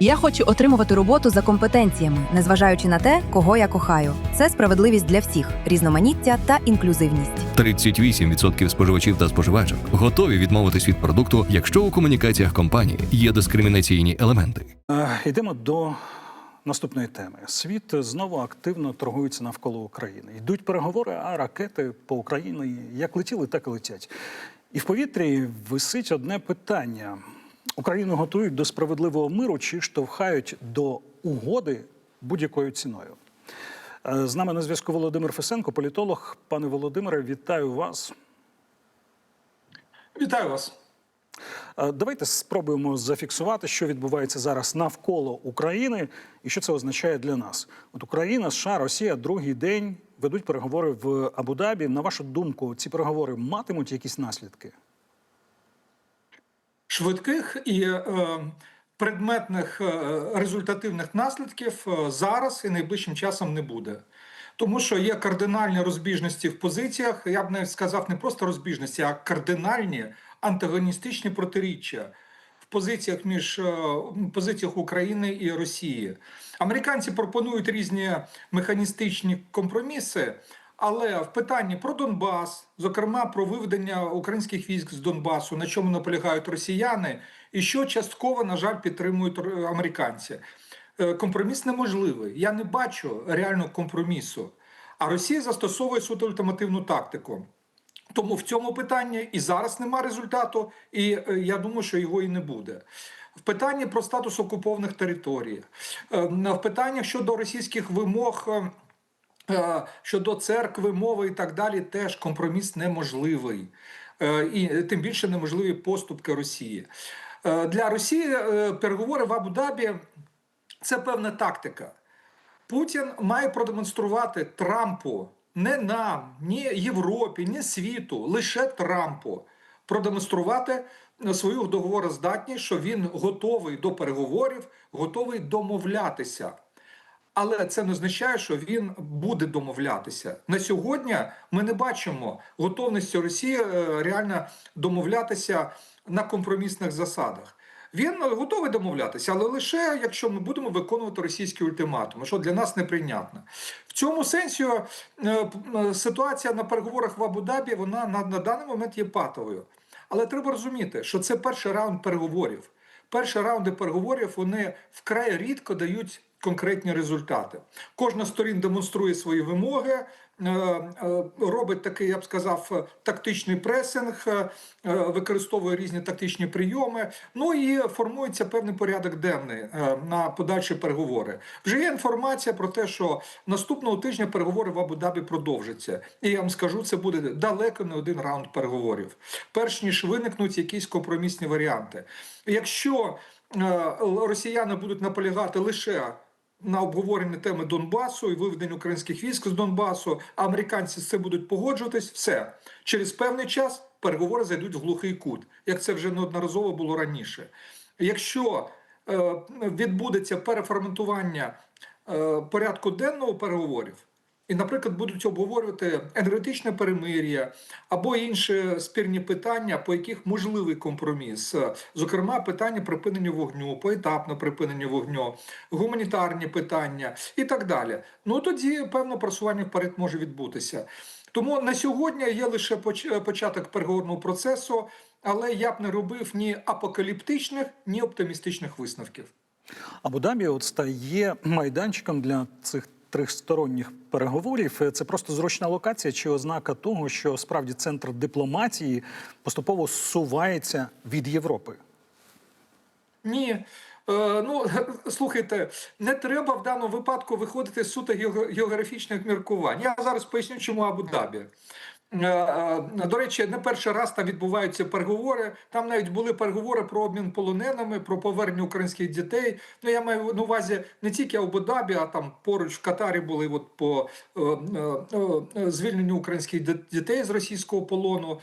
Я хочу отримувати роботу за компетенціями, незважаючи на те, кого я кохаю. Це справедливість для всіх, різноманіття та інклюзивність. 38% споживачів та споживачок готові відмовитись від продукту, якщо у комунікаціях компанії є дискримінаційні елементи. Е, Йдемо до наступної теми. Світ знову активно торгується навколо України. Йдуть переговори, а ракети по Україні як летіли, так і летять. І в повітрі висить одне питання: Україну готують до справедливого миру чи штовхають до угоди будь-якою ціною. Е, З нами на зв'язку Володимир Фесенко, політолог. Пане Володимире, вітаю вас. Вітаю вас. Е, Давайте спробуємо зафіксувати, що відбувається зараз навколо України і що це означає для нас. От Україна, США, Росія другий день ведуть переговори в Абу-Дабі. На вашу думку, ці переговори матимуть якісь наслідки? Швидких і е, предметних е, результативних наслідків е, зараз і найближчим часом не буде. Тому що є кардинальні розбіжності в позиціях. Я б не сказав не просто розбіжності, а кардинальні антагоністичні протиріччя в позиціях між позиціях України і Росії. Американці пропонують різні механістичні компроміси. Але в питанні про Донбас, зокрема про виведення українських військ з Донбасу, на чому наполягають росіяни, і що частково, на жаль, підтримують американці. Е, Компроміс неможливий. Я не бачу реального компромісу. А Росія застосовує суто ультимативну тактику. Тому в цьому питанні і зараз нема результату, і е, я думаю, що його і не буде. В питанні про статус окупованих територій, е, в питаннях щодо російських вимог. Е, Е, щодо церкви, мови і так далі, теж компроміс неможливий. Е, І тим більше неможливі поступки Росії. Е, Для Росії е, переговори в Абу-Дабі це певна тактика. Путін має продемонструвати Трампу не нам, ні Європі, ні світу, лише Трампу продемонструвати свою договороздатність, що він готовий до переговорів, готовий домовлятися. Але це не означає, що він буде домовлятися. На сьогодні ми не бачимо готовності Росії е, реально домовлятися на компромісних засадах. Він готовий домовлятися, але лише якщо ми будемо виконувати російські ультиматуми, що для нас неприйнятно. В цьому сенсі е, ситуація на переговорах в Абу-Дабі вона на, на даний момент є патовою. Але треба розуміти, що це перший раунд переговорів. Перші раунди переговорів вони вкрай рідко дають конкретні результати. Кожна сторін демонструє свої вимоги, е, е, робить такий, я б сказав, тактичний пресинг, е, використовує різні тактичні прийоми. Ну і формується певний порядок денний на подальші переговори. Вже є інформація про те, що наступного тижня переговори в Абу-Дабі продовжаться. І я вам скажу, це буде далеко не один раунд переговорів, перш ніж виникнуть якісь компромісні варіанти. Якщо росіяни будуть наполягати лише на обговорення теми Донбасу і виведення українських військ з Донбасу, американці з цим будуть погоджуватись, все. Через певний час переговори зайдуть в глухий кут, як це вже неодноразово було раніше. Якщо е, відбудеться переформатування е, порядку денного переговорів, і, наприклад, будуть обговорювати енергетичне перемир'я або інші спірні питання, по яких можливий компроміс, зокрема, питання припинення вогню, поетапне припинення вогню, гуманітарні питання і так далі. Ну тоді певне просування вперед може відбутися. Тому на сьогодні є лише поч- початок переговорного процесу, але я б не робив ні апокаліптичних, ні оптимістичних висновків. Абу-Дабі от стає майданчиком для цих тристоронніх переговорів. Це просто зручна локація чи ознака того, що справді центр дипломатії поступово сувається від Європи. Ні. Е, ну, слухайте, не треба в даному випадку виходити з суто географічних міркувань. Я зараз поясню, чому Абу-Дабі. Е, е, До речі, не перший раз там відбуваються переговори. Там навіть були переговори про обмін полоненими, про повернення українських дітей. Ну я маю на увазі не тільки Абу-Дабі, а там поруч в Катарі були от по е, звільненню українських дітей з російського полону,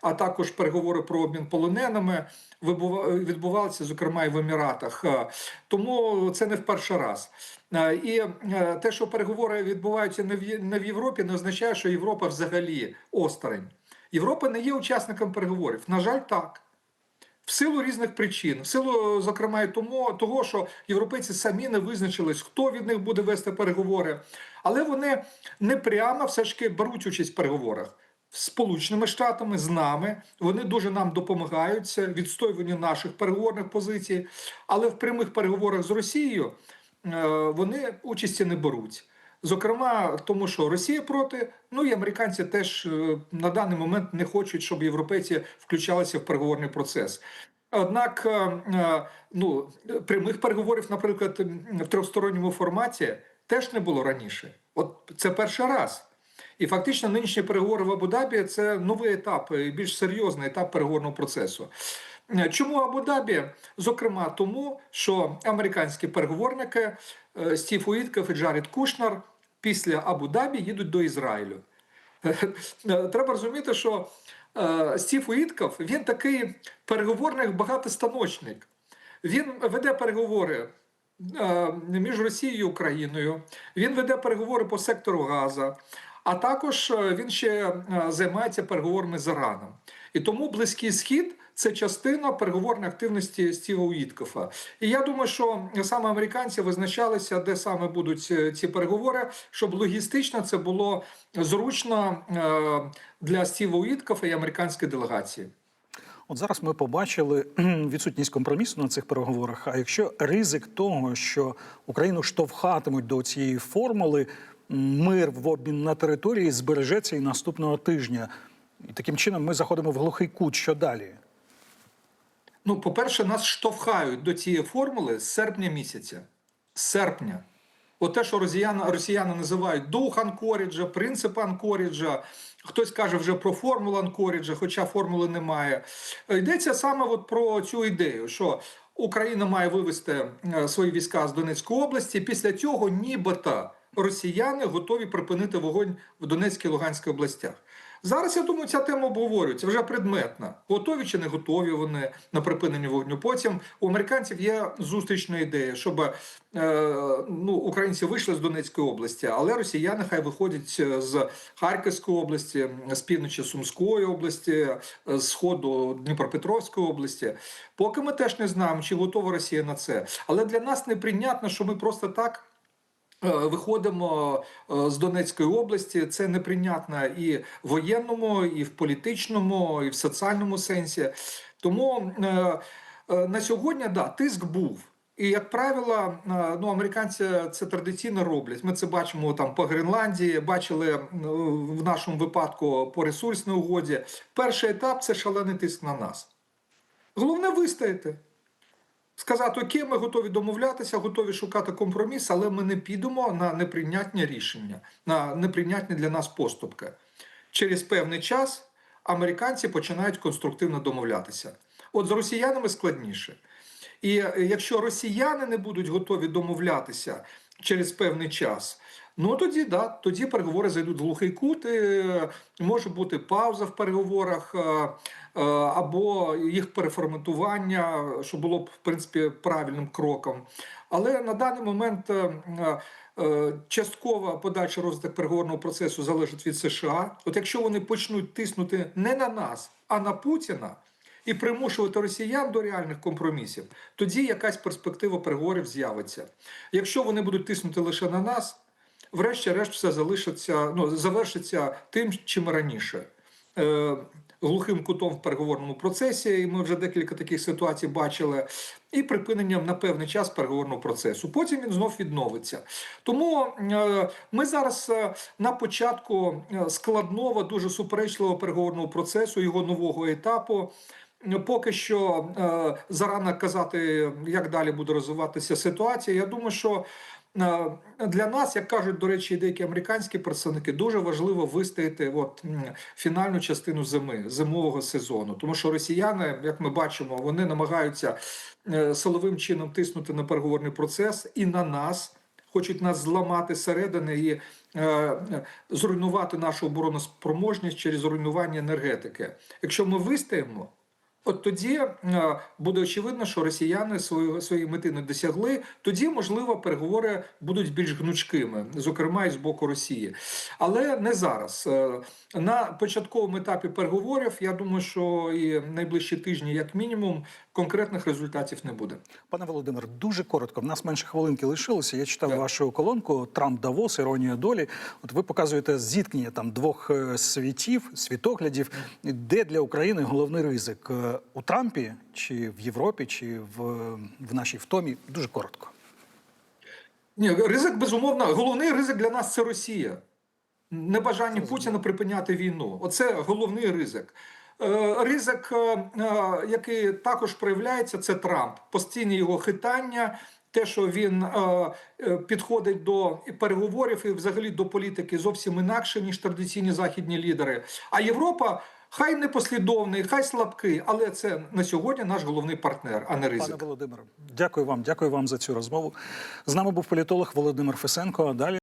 а також переговори про обмін полоненими відбувалися, зокрема, і в Еміратах. Е, Тому це не в перший раз. Е, І е, те, що переговори відбуваються не в Європі, не означає, що Європа взагалі осторонь. Європа не є учасником переговорів. На жаль, так. В силу різних причин, в силу, зокрема, і тому того, що європейці самі не визначились, хто від них буде вести переговори, але вони не прямо все ж таки беруть участь в переговорах Сполученими Штатами, з нами. Вони дуже нам допомагають в відстоюванні наших переговорних позицій, але в прямих переговорах з Росією е, вони участі не беруть. Зокрема, тому що Росія проти, ну і американці теж е, на даний момент не хочуть, щоб європейці включалися в переговорний процес. Однак, е, ну прямих переговорів, наприклад, в трьохсторонньому форматі теж не було раніше. От це перший раз. І фактично нинішні переговори в Абу-Дабі це новий етап, і більш серйозний етап переговорного процесу. Е, Чому Абу-Дабі? Зокрема, тому що американські переговорники е, Стів Уітков і Джаред Кушнер після Абу-Дабі їдуть до Ізраїлю. Е, Треба розуміти, що е, Стів Уітков він такий переговорник багатостаночник. Він веде переговори е, між Росією і Україною. Він веде переговори по сектору Газа. А також е, він ще е, займається переговорами з Іраном. І тому Близький Схід це частина переговорної активності Стіва Уіткофа. І я думаю, що саме американці визначалися, де саме будуть е, ці переговори, щоб логістично це було зручно для Стіва Уіткофа і американської делегації. От зараз ми побачили відсутність компромісу на цих переговорах. А якщо ризик того, що Україну штовхатимуть до цієї формули, мир в обмін на території збережеться і наступного тижня. І таким чином ми заходимо в глухий кут. Що далі? Ну, по-перше, нас штовхають до цієї формули з серпня місяця. З серпня. От те, що росіяни, росіяни називають дух Анкоріджа, принцип Анкоріджа, хтось каже вже про формулу Анкоріджа, хоча формули немає. Йдеться саме от про цю ідею, що Україна має вивести е, свої війська з Донецької області. Після цього нібито росіяни готові припинити вогонь в Донецькій і Луганській областях. Зараз я думаю, ця тема обговорюється вже предметна. Готові чи не готові вони на припинення вогню. Потім у американців є зустрічна ідея, щоб е, ну, українці вийшли з Донецької області, але росіяни хай виходять з Харківської області, з півночі Сумської області, з сходу Дніпропетровської області. Поки ми теж не знаємо, чи готова Росія на це. Але для нас неприйнятно, що ми просто так. Е, Виходимо е, з Донецької області. Це неприйнятно і в воєнному, і в політичному, і в соціальному сенсі. Тому е, на сьогодні да, тиск був. І як правило, ну американці це традиційно роблять. Ми це бачимо там по Гренландії, бачили в нашому випадку по ресурсній угоді. Перший етап це шалений тиск на нас. Головне вистояти. Сказати, окей, ми готові домовлятися, готові шукати компроміс, але ми не підемо на неприйнятні рішення, на неприйнятні для нас поступки. Через певний час американці починають конструктивно домовлятися. От з росіянами складніше. І е, якщо росіяни не будуть готові домовлятися через певний час, ну тоді да, тоді переговори зайдуть в глухий кут. Е, може бути пауза в переговорах е, е, або їх переформатування, що було б в принципі правильним кроком. Але на даний момент. Частково подальший розвиток переговорного процесу залежить від США. От якщо вони почнуть тиснути не на нас, а на Путіна і примушувати росіян до реальних компромісів, тоді якась перспектива переговорів з'явиться. Якщо вони будуть тиснути лише на нас, врешті-решт все залишиться, ну, завершиться тим, чим раніше. Е, глухим кутом в переговорному процесі, і ми вже декілька таких ситуацій бачили, і припиненням на певний час переговорного процесу. Потім він знов відновиться. Тому е, ми зараз е, на початку е, складного, дуже суперечливого переговорного процесу, його нового етапу. Поки що зарано казати, як далі буде розвиватися ситуація. Я думаю, що для нас, як кажуть, до речі, деякі американські представники, дуже важливо вистояти от, фінальну частину зими, зимового сезону. Тому що росіяни, як ми бачимо, вони намагаються е, силовим чином тиснути на переговорний процес і на нас. Хочуть нас зламати зсередини і е, е, зруйнувати нашу обороноспроможність через руйнування енергетики. Якщо ми вистоїмо, От тоді е, буде очевидно, що росіяни свої, свої мети не досягли. Тоді, можливо, переговори будуть більш гнучкими, зокрема і з боку Росії. Але не зараз. Е, На початковому етапі переговорів я думаю, що і найближчі тижні, як мінімум, конкретних результатів не буде. Пане Володимир, дуже коротко. В нас менше хвилинки лишилося. Я читав Так. вашу колонку Трамп Давос, іронія долі. От ви показуєте зіткнення там двох е, світів, світоглядів. Де для України головний ризик Е, у Трампі, чи в Європі, чи в, в нашій втомі? Дуже коротко. Ні, ризик безумовно. Головний ризик для нас це Росія. Небажання Путіна припиняти війну. Оце головний ризик. Е, Ризик, е, е, який також проявляється, це Трамп. Постійні його хитання, те, що він е, підходить до переговорів і взагалі до політики зовсім інакше, ніж традиційні західні лідери. А Європа. Хай непослідовний, хай слабкий, але це на сьогодні наш головний партнер, а не ризик. Пане Володимире, дякую вам, дякую вам за цю розмову. З нами був політолог Володимир Фесенко. А далі.